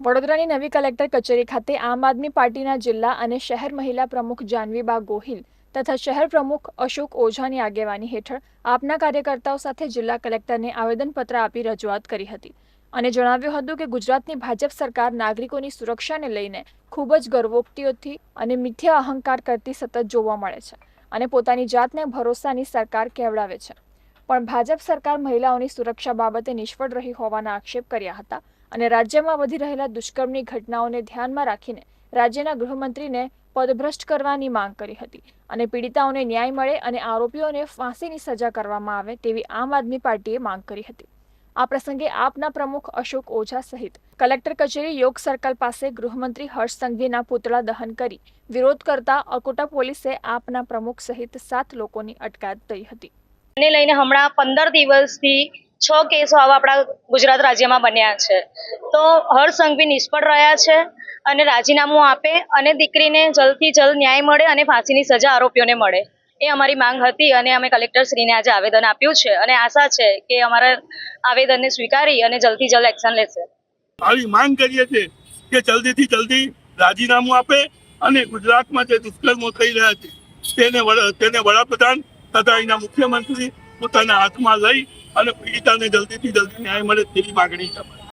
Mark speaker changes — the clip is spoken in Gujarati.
Speaker 1: વડોદરાની નવી કલેક્ટર કચેરી ખાતે આમ આદમી પાર્ટીના જિલ્લા અને શહેર મહિલા પ્રમુખ જાનવીબા ગોહિલ તથા શહેર પ્રમુખ અશોક ઓઝાની આગેવાની હેઠળ આપના કાર્યકર્તાઓ સાથે જિલ્લા કલેક્ટરને આવેદનપત્ર આપી રજૂઆત કરી હતી અને જણાવ્યું હતું કે ગુજરાતની ભાજપ સરકાર નાગરિકોની સુરક્ષાને લઈને ખૂબ જ ગર્વોક્તિઓથી અને મિથ્યા અહંકાર કરતી સતત જોવા મળે છે અને પોતાની જાતને ભરોસાની સરકાર કહેવડાવે છે. પણ ભાજપ સરકાર મહિલાઓની સુરક્ષા બાબતે નિષ્ફળ રહી હોવાના આક્ષેપ કર્યા હતા અને રાજ્યમાં વધી રહેલા દુષ્કર્મની ઘટનાઓને ધ્યાનમાં રાખીને રાજ્યના ગૃહમંત્રીને પદભ્રષ્ટ કરવાની માંગ કરી હતી અને પીડિતાઓને ન્યાય મળે અને આરોપીઓને ફાંસીની સજા કરવામાં આવે તેવી આમ આદમી પાર્ટીએ માંગ કરી હતી. આ પ્રસંગે આપના પ્રમુખ અશોક ઓઝા સહિત કલેક્ટર કચેરી યોગ સર્કલ પાસે ગૃહમંત્રી હર્ષ સંઘવીના પુતળા દહન કરી વિરોધ કરતા અકોટા પોલીસે આપના પ્રમુખ સહિત સાત લોકોની અટકાયત થઈ હતી.
Speaker 2: લઈને હમણાં પંદર દિવસથી છ કેસો આવા આપણા ગુજરાત રાજ્યમાં બન્યા છે. તો હર સંઘવી નિષ્ફળ રહ્યા છે અને રાજીનામું આપે અને દીકરીને જલ્દથી જલ્દ ન્યાય મળે અને ફાંસીની સજા આરોપીઓને મળે. એ અમારી માંગ હતી અને અમે કલેક્ટરશ્રીને આજે આવેદન આપ્યું છે અને આશા છે કે અમારા આવેદનને સ્વીકારી અને જલ્દથી જલ્દ એક્શન લેશે.
Speaker 3: આવી માંગ કરીએ છીએ કે જલ્દીથી જલ્દી રાજીનામું આપે અને ગુજરાતમાં જે દુષ્કર્મો થઈ રહ્યા છે, તેને તેને વડાપ્રધાન તથા અહીંના મુખ્યમંત્રી પોતાના હાથમાં લઈ અને પીડિતાને જલ્દીથી જલ્દી ન્યાય મળે તેવી માગણી છે